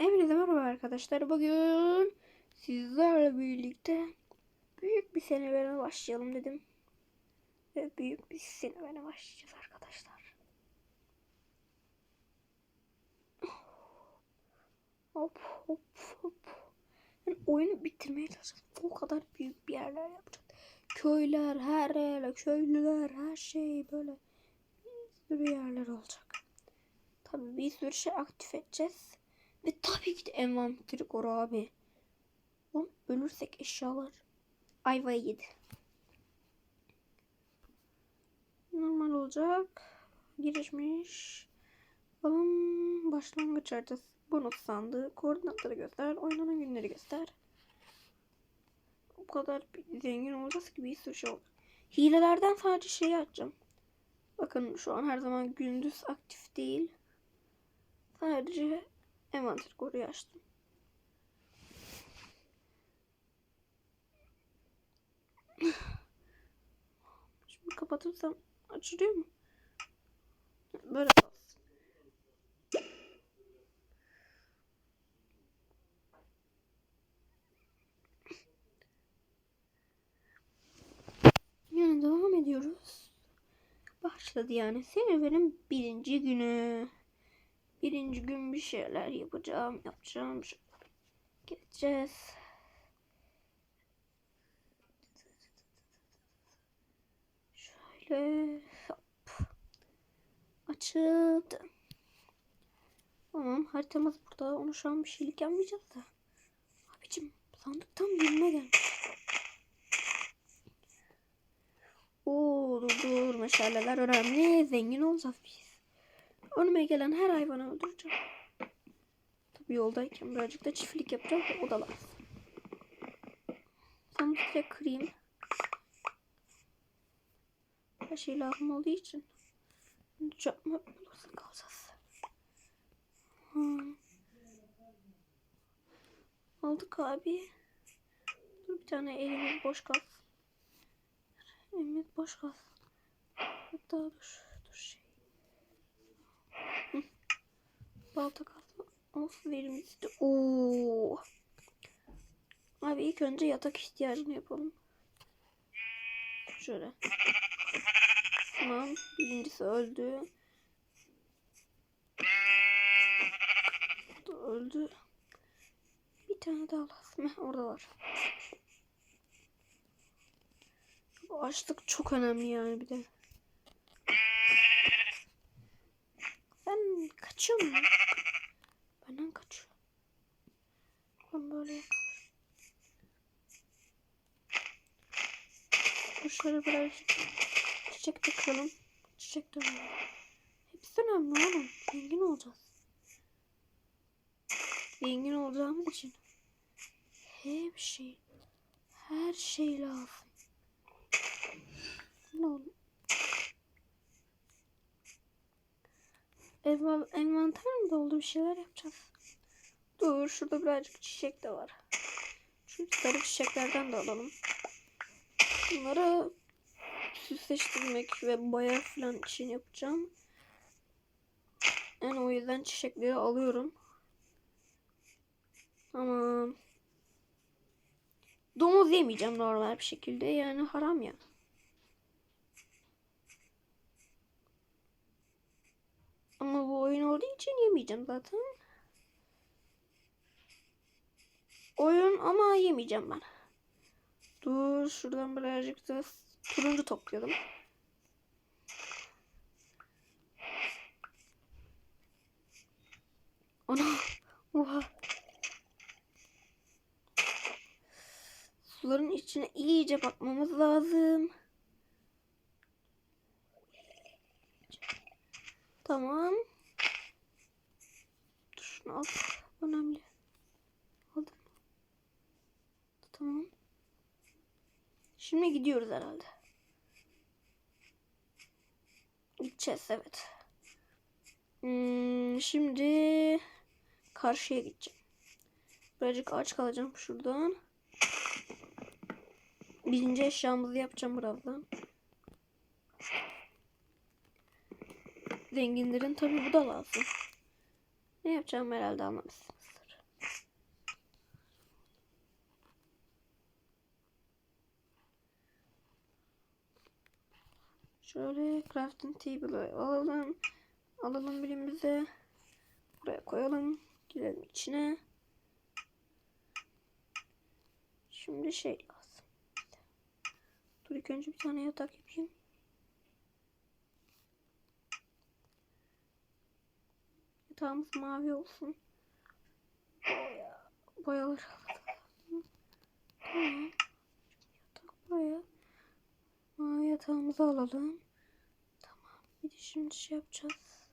Hepinize merhaba arkadaşlar. Bugün sizlerle birlikte büyük bir serüvene başlayalım dedim. Ve büyük bir serüvene başlayacağız arkadaşlar. Hop hop hop. Yani oyunu bitirmeye çalışacağız. O kadar büyük bir yerler yapacağız. Köyler, her yer, köylüler, her şey böyle bir sürü yerler olacak. Tabii bir sürü şey aktif edeceğiz. Ve tabii ki de envanteri koru abi. Oğlum ölürsek eşyalar ayvayı yedi. Normal olacak. Girişmiş. Bakalım başlangıç haritası. Bonus sandığı. Koordinatları göster. Oynanan günleri göster. O kadar zengin olacağız ki bir sürü şey olacak. Hilelerden sadece şeyi açacağım. Bakın şu an her zaman gündüz aktif değil. Sadece envanter koruyu açtım. Şimdi kapatırsam açılıyor mu? Böyle kalsın. Yani devam ediyoruz. Başladı yani. Serüvenin birinci günü. Birinci gün bir şeyler yapacağım, yapacağım. Gideceğiz. Şöyle hop. Açıldı. Tamam haritamız burada. Onu şu an bir şeylik yapmayacağız da. Abicim sandıktan birine gel. Oo dur dur meşaleler önemli. Zengin olacağız biz. Önüme gelen her hayvanı öldüreceğim. Tabii yoldayken birazcık da çiftlik yapacağım. O da lazım. Sandıkla kırayım. Her şey lazım olduğu için. Çöpme bulursa kalacağız. Hmm. Aldık abi. Dur bir tane elimiz boş kalsın. Elimiz boş kalsın. Hatta dur. Dur şey. Balta kazma. Of verimizde. Oo. Abi ilk önce yatak ihtiyacını yapalım. Şöyle. Tamam. Birincisi öldü. Da öldü. Bir tane daha lazım. Heh, orada var. Bu açlık çok önemli yani bir de. Ben kaçıyorum. Benden kaçıyor. Ben böyle yakalarım. Kuşları birazcık çiçek de kıralım. Çiçek önemli. Hepsi önemli oğlum. Zengin olacağız. Zengin olacağımız için her şey her şey lazım. Ne oldu? Enva envanter mi? Bir şeyler yapacağız. Dur şurada birazcık çiçek de var. Şu sarı çiçeklerden de alalım. Bunları süsleştirmek ve boya falan için yapacağım. Yani o yüzden çiçekleri alıyorum. Tamam. Domuz yemeyeceğim normal bir şekilde. Yani haram ya. Ama bu oyun olduğu için yemeyeceğim zaten. Oyun ama yemeyeceğim ben. Dur şuradan birazcık da turuncu toplayalım. Ana. Oha. Suların içine iyice bakmamız lazım. Tamam. Dur şunu al. Önemli. Aldım. Tamam. Şimdi gidiyoruz herhalde. Gideceğiz evet. Hmm, şimdi karşıya gideceğim. Birazcık aç kalacağım şuradan. Birinci eşyamızı yapacağım birazdan. Zenginlerin tabi bu da lazım. Ne yapacağım herhalde anlamışsınızdır. Şöyle crafting table'ı alalım. Alalım birimize. Buraya koyalım. Girelim içine. Şimdi şey lazım. Dur ilk önce bir tane yatak yapayım. Yatağımız mavi olsun. Boya, boyaları alalım. Yatak buraya. Mavi yatağımızı alalım. Tamam. Bir de şimdi şey yapacağız.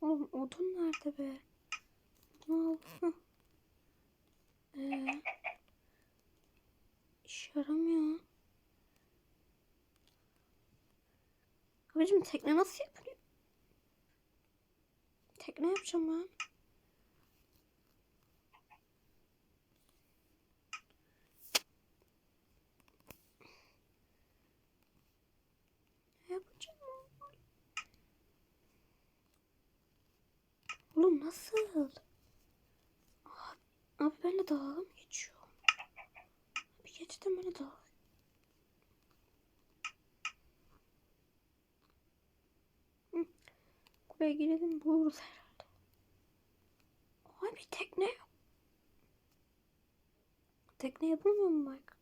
Oğlum odun nerede be? Al. Hah. Ee, iş yaramıyor. Abicim tekne nasıl yapılıyor? Tekne yapacağım ben. Yapacağım? Oğlum nasıl? Abi, abi benimle dalga mı geçiyor? Bir geçtim beni dalga. Buraya girelim buluruz herhalde. Ay bir tekne yok. Tekne yapılmıyor mu Mike?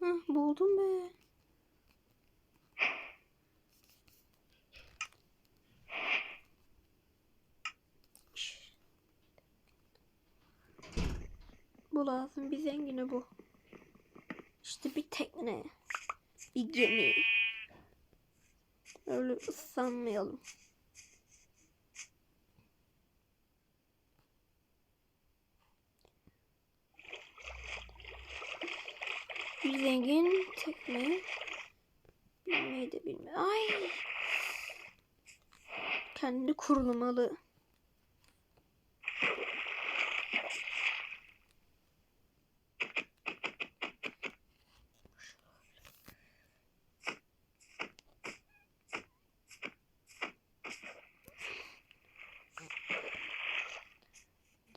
Hah buldum be. Bu lazım bir zengine bu. İşte bir tekne. Bir gemi. Öyle ıslanmayalım. Bir zengin tekne. Bilmeyi de bilme. Ay. Kendi kurulmalı.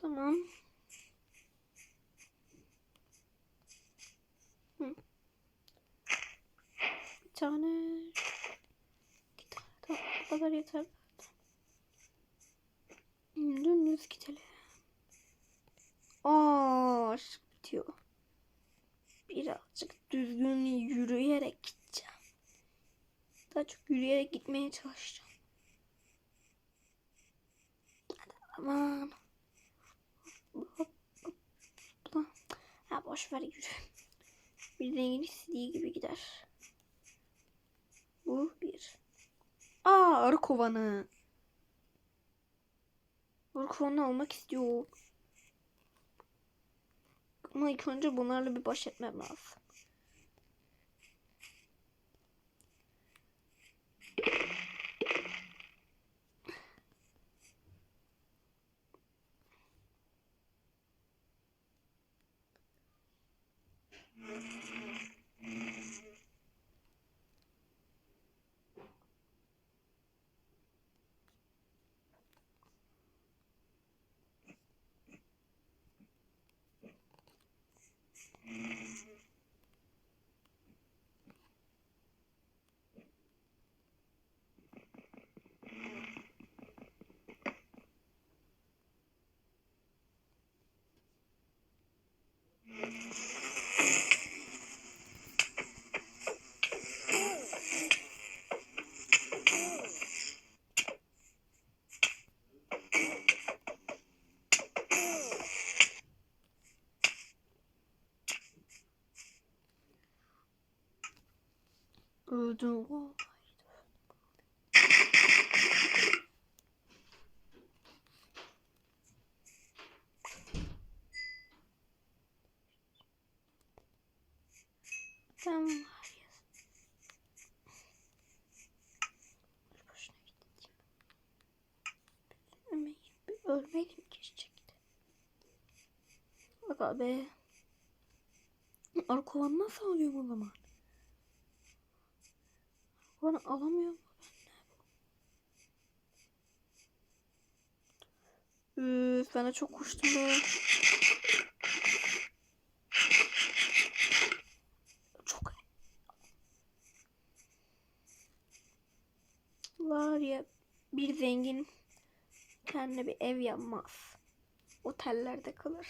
Tamam. Hı. Bir tane. İki tane. Tamam. Bu kadar yeter. Dümdüz gidelim. Aa, bitiyor. Birazcık düzgün yürüyerek gideceğim. Daha çok yürüyerek gitmeye çalışacağım. Aman. Ha boş ver yürü. Bir zengin istediği gibi gider. Bu bir. Aa arı kovanı. Arı kovanı almak istiyor. Ama ilk önce bunlarla bir baş etmem lazım. Öldüm. Oh. Sen var ya. Boşuna gittim. Ölmeyeyim. Ölmeyeyim geçecekti. Aga be. Arı kovanı nasıl alıyorum o zaman? Lan alamıyorum. Üf, ben de çok koştum be. Çok. Var ya bir zengin kendine bir ev yapmaz. Otellerde kalır.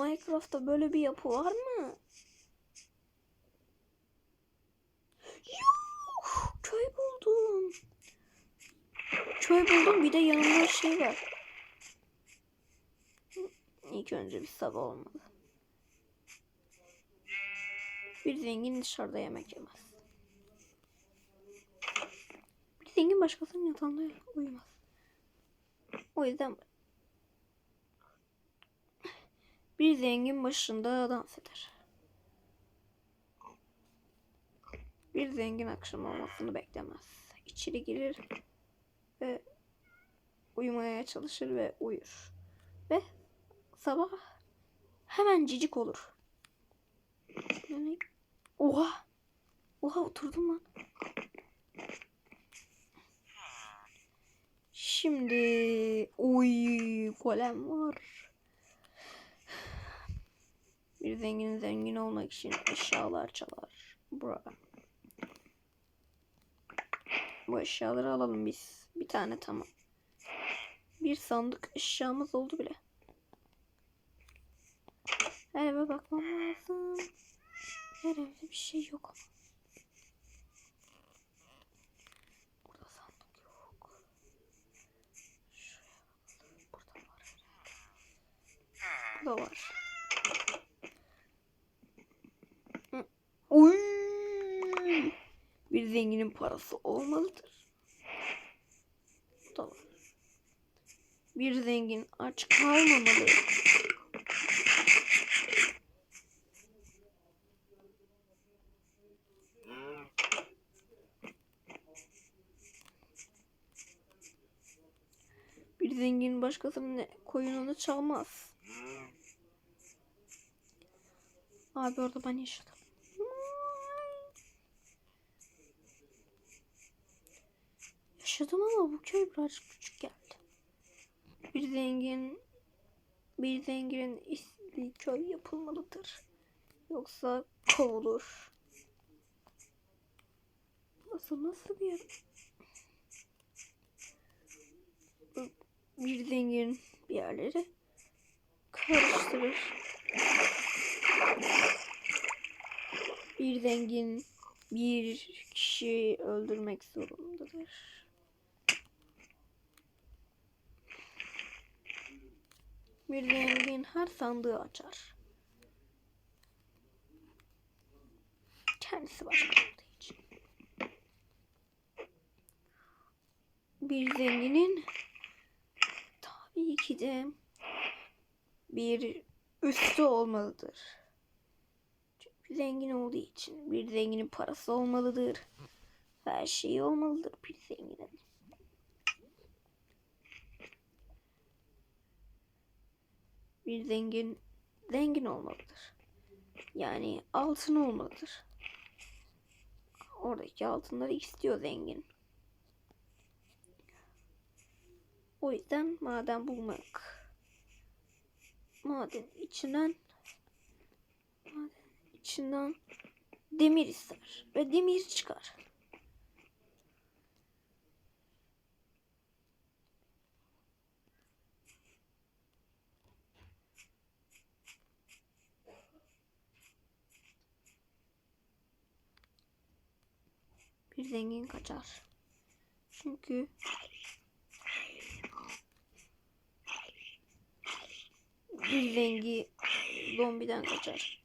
Minecraft'ta böyle bir yapı var mı? Yuh! Köy buldum. Köy buldum bir de yanımda şey var. İlk önce bir sabah olmalı. Bir zengin dışarıda yemek yemez. Bir zengin başkasının yatağında uyumaz. O yüzden bir zengin başında dans eder. Bir zengin akşam olmasını beklemez. İçeri girir ve uyumaya çalışır ve uyur. Ve sabah hemen cicik olur. Yani oha oha oturdum lan. Şimdi oy golem var. Bir zengin zengin olmak için eşyalar çalar. Bura. Bu eşyaları alalım biz. Bir tane tamam. Bir sandık eşyamız oldu bile. Her eve bakmam lazım. Her evde bir şey yok ama. Burada var. Burada var. Hı. Uy! Bir zenginin parası olmalıdır. Var. Bir zengin aç kalmamalı. Bir zengin başkasının koyununu çalmaz. Abi orada ben yaşadım. Yaşadım ama bu köy birazcık küçük geldi. Bir zengin bir zenginin istediği köy yapılmalıdır. Yoksa kovulur. Nasıl nasıl bir yer? Bir zengin bir yerleri karıştırır. Bir zengin bir kişi öldürmek zorundadır. Bir zengin her sandığı açar. Kendisi başka olduğu için. Bir zenginin tabii ki de bir üstü olmalıdır. Çünkü zengin olduğu için bir zenginin parası olmalıdır. Her şeyi olmalıdır bir zenginin. Bir zengin zengin olmalıdır. Yani altın olmalıdır. Oradaki altınları istiyor zengin. O yüzden maden bulmak. Maden içinden maden içinden demir ister ve demir çıkar. Zengin kaçar. Çünkü bir zengi zombiden kaçar.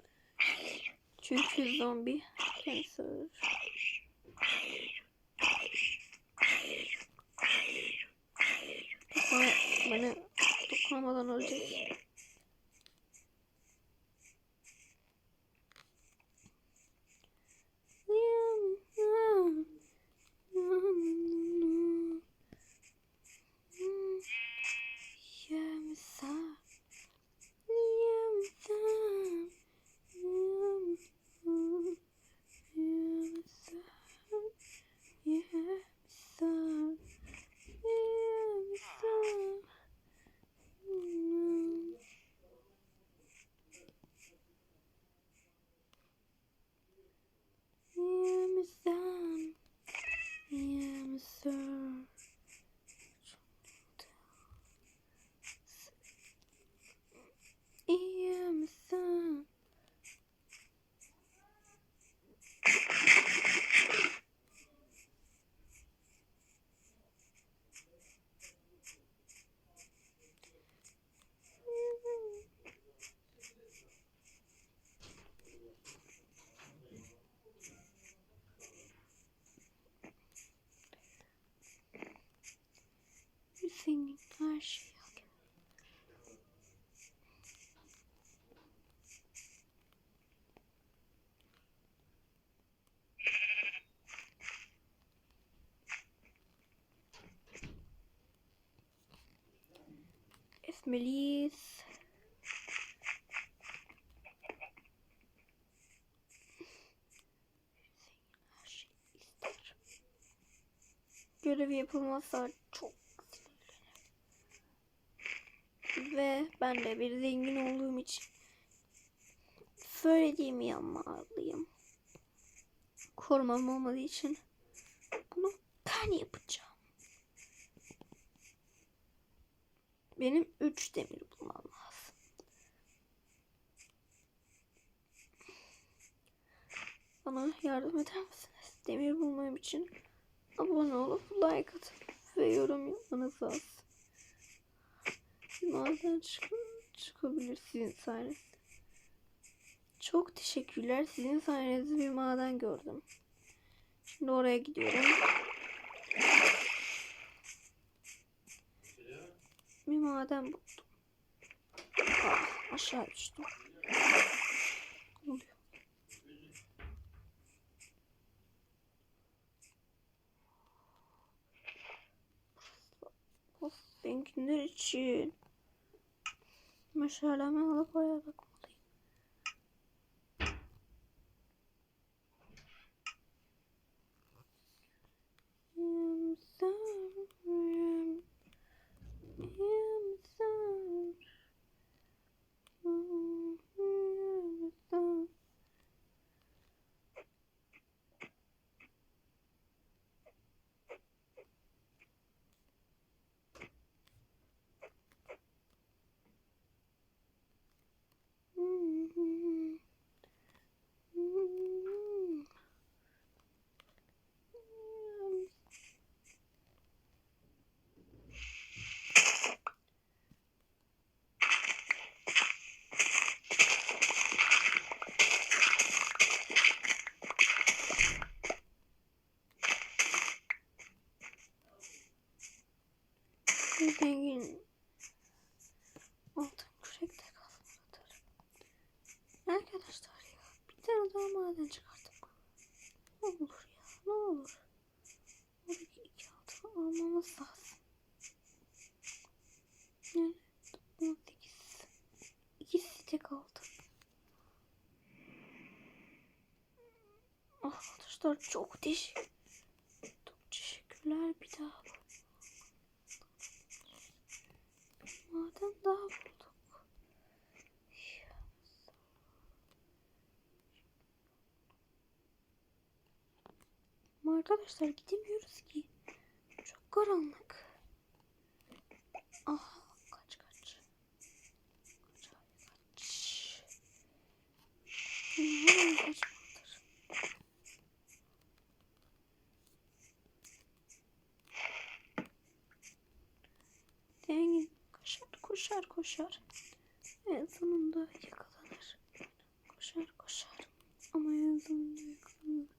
Çünkü zombi Cancer. Dokuna, Senin her şey yok. Esmeliyiz. Her şeyi ister. Görevi yapılmazsa çok sinirlenirim. Ve ben de bir zengin olduğum için söylediğimi yapmalıyım. Korumam olmadığı için bunu ben yapacağım. Benim 3 demir bulmam lazım. Bana yardım eder misiniz? Demir bulmam için abone olup like atıp ve yorum yapmanız lazım. Bir maden çık çıkabilir sizin sayenizde. Çok teşekkürler. Sizin sayenizde bir maden gördüm. Şimdi oraya gidiyorum. Bir maden buldum. Ah, aşağı düştüm. Oluyor? Zenginler için. مش هلا ما هو Zengin altın kürekte kazmadır. Arkadaşlar ya bir tane daha maden çıkarttık. Ne olur ya ne olur. Buradaki iki altını almamız lazım. Yani 18. İkisi tek altın. Arkadaşlar çok teşekkür. Çok teşekkürler bir daha. Maden daha bulduk. Ama arkadaşlar gidemiyoruz ki. Çok karanlık. Ah kaç kaç. Kaç kaç. Hemen koşar koşar koşar. En sonunda yakalanır. Koşar koşar. Ama en sonunda yakalanır.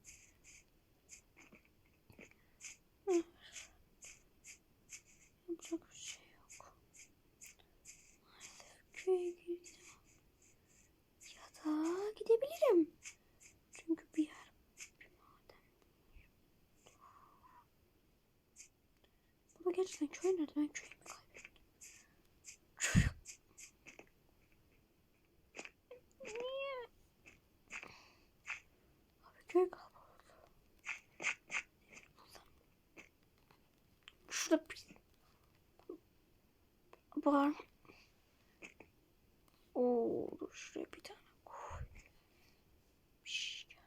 Gerçekten köy nerede? Ben köyü mü kaybettim? Köy. Niye? Abi köy kalabalık. Şurada bir var. Oo, dur şuraya bir tane koy. Şş, gel.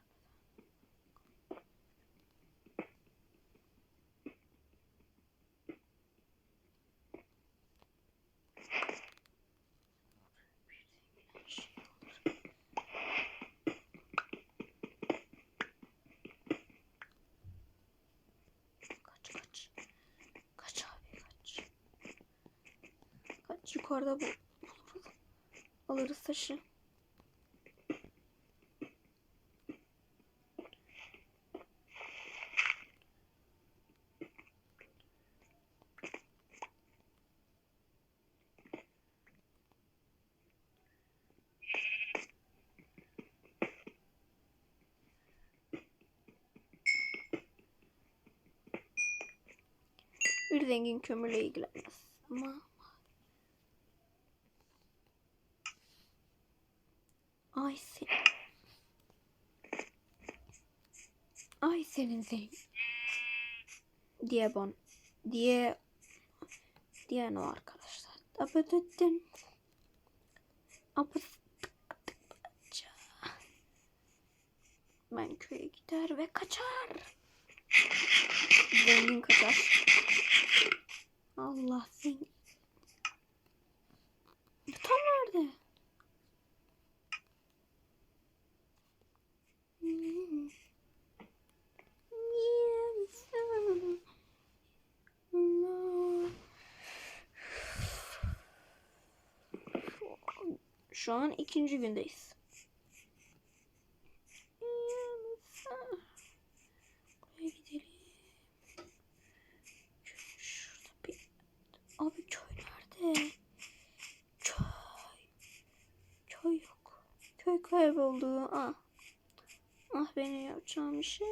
Bir şey olur. Kaç kaç. Kaç abi kaç. Kaç yukarıda bu. Alırız taşı. Bir zengin kömürle ilgilenmez. Ama Ay sen. Zengin. Diye bon. Diye. Diyen o arkadaşlar. Abedettin. Ben köye gider ve kaçar. Zengin kaçar. Allah zengin. Tam nerede? Hmm. Şu an ikinci gündeyiz. Şurada bir... Abi köy nerede? Köy. Köy yok. Köy kayboldu. Ah. Ah benim yapacağım işe.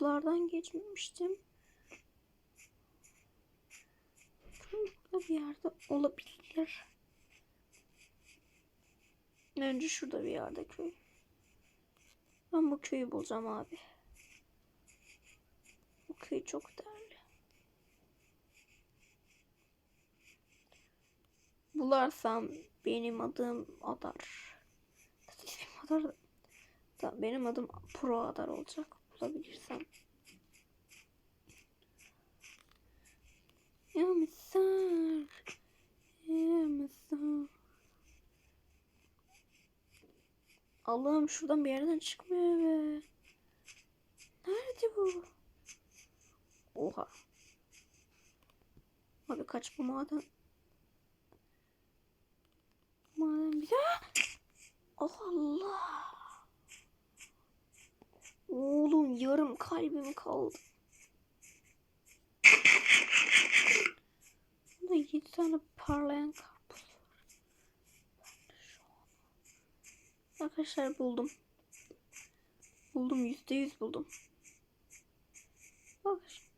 Sulardan geçmemiştim. Burada bir yerde olabilir. Önce şurada bir yerde köy. Ben bu köyü bulacağım abi. Bu köy çok değerli. Bularsam benim adım Adar. Benim da benim adım Pro Adar olacak. Bulabilirsem. Ya misal. Ya misal. Allah'ım şuradan bir yerden çıkmıyor be. Nerede bu? Oha. Abi kaç bu. Maden kalbim kaldı. Burada 7 tane parlayan karpuz. Arkadaşlar buldum. Buldum %100 buldum. Bakın.